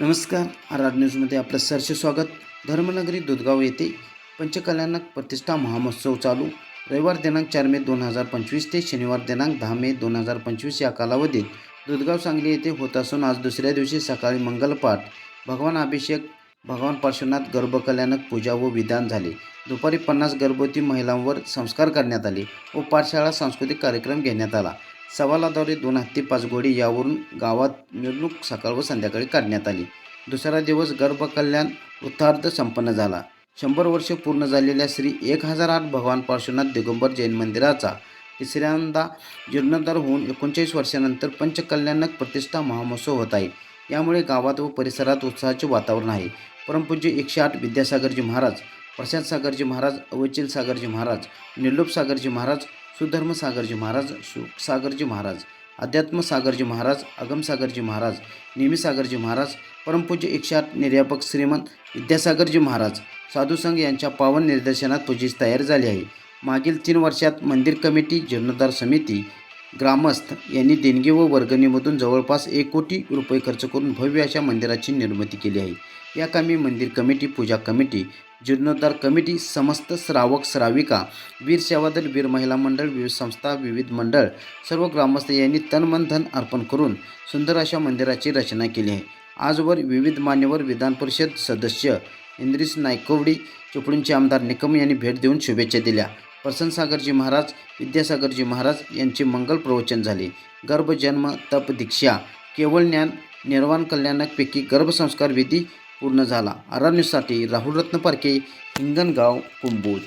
नमस्कार आर न्यूजमध्ये आपलं सरसे स्वागत. धर्मनगरी दुधगाव येथे पंचकल्याणक प्रतिष्ठा महामहोत्सव चालू. रविवार दिनांक चार मे दोन हजार पंचवीस ते शनिवार दिनांक दहा मे दोन हजार पंचवीस या कालावधीत दुधगाव सांगली येथे होत असून आज दुसऱ्या दिवशी सकाळी मंगलपाठ भगवान अभिषेक भगवान पार्श्वनाथ गर्भकल्याणक पूजा व विधान झाले. दुपारी पन्नास गर्भवती महिलांवर संस्कार करण्यात आले व पाठशाळा सांस्कृतिक कार्यक्रम घेण्यात आला. सवालाद्वारे दोन हत्ती पाच यावरून गावात मिरवणूक सकाळ व संध्याकाळी काढण्यात आली. दुसरा दिवस गर्भकल्याण उत्थार्थ संपन्न झाला. शंभर वर्ष पूर्ण झालेल्या श्री एक हजार आठ भगवान पार्श्वनाथ दिगंबर जैन मंदिराचा तिसऱ्यांदा जीर्णोद्धार होऊन एकोणचाळीस वर्षानंतर पंचकल्याणक प्रतिष्ठा महामहोत्सव होत आहे. यामुळे गावात व परिसरात उत्साहाचे वातावरण आहे. परमपूज्य एकशे आठ विद्यासागरजी महाराज प्रशांत सागरजी महाराज अवचिल सागरजी महाराज निलोप सागरजी महाराज सुधर्म सागरजी महाराज सुख सागरजी महाराज अध्यात्म सागरजी महाराज अगमसागरजी महाराज नेहमीसागरजी महाराज परमपूज्य इक्षात निर्यापक श्रीमंत विद्यासागरजी महाराज साधुसंघ यांच्या पावन निर्देशनात पूजेस तयार झाली आहे. मागील तीन वर्षात मंदिर कमिटी जीर्णोद्धार समिती ग्रामस्थ यांनी देणगी व वर्गणीमधून जवळपास एक कोटी रुपये खर्च करून भव्य अशा मंदिराची निर्मिती केली आहे. या कामी मंदिर कमिटी पूजा कमिटी जीर्णोद्धार कमिटी समस्त श्रावक श्राविका वीर सेवादल वीर महिला मंडळ विविध संस्था विविध मंडळ सर्व ग्रामस्थ यांनी तन मन धन अर्पण करून सुंदर अशा मंदिराची रचना केली आहे. आजवर विविध मान्यवर विधान परिषद सदस्य इंद्रिस नायकोवडी चिपळूणचे आमदार निकम यांनी भेट देऊन शुभेच्छा दिल्या. प्रसन्नसागरजी महाराज विद्यासागरजी महाराज यांचे मंगल प्रवचन झाले. गर्भजन्म तप दीक्षा केवळ ज्ञान निर्वाण कल्याणकपैकी गर्भसंस्कार विधी पूर्ण झाला. आरा न्यूजसाठी राहुल रत्न पारखे हिंगणगाव कुंभोज.